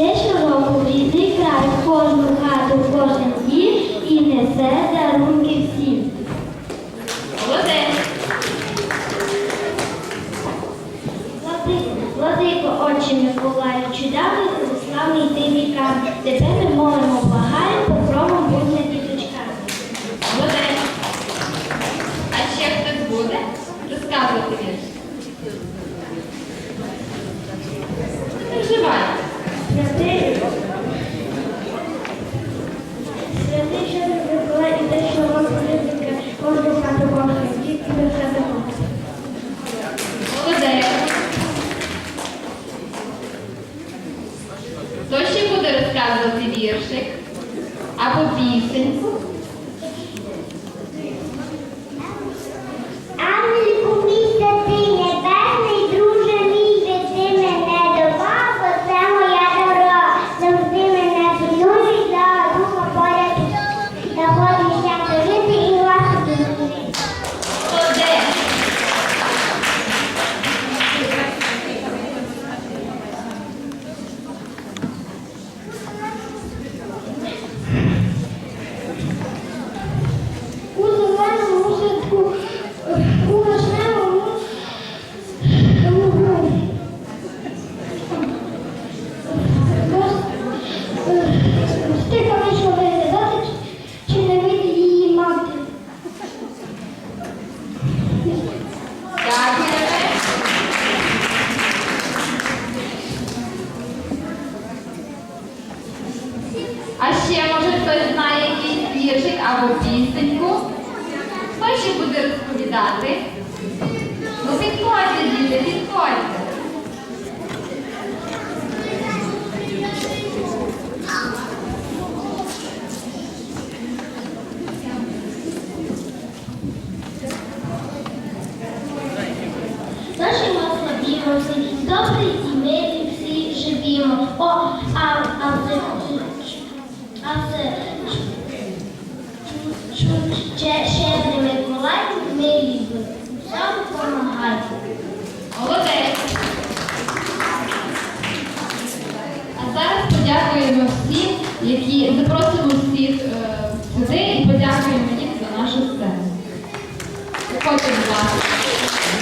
йде щороку в край, в кожну хату, в кожен дім і несе дару. згадувати віршик або пісеньку. гарну пісеньку. Перший буде розповідати. Ну підходьте, діти, підходьте. запрошуємо всіх, які запросимо всіх е, людей і подякуємо їм за нашу сцену. Приходьте, будь.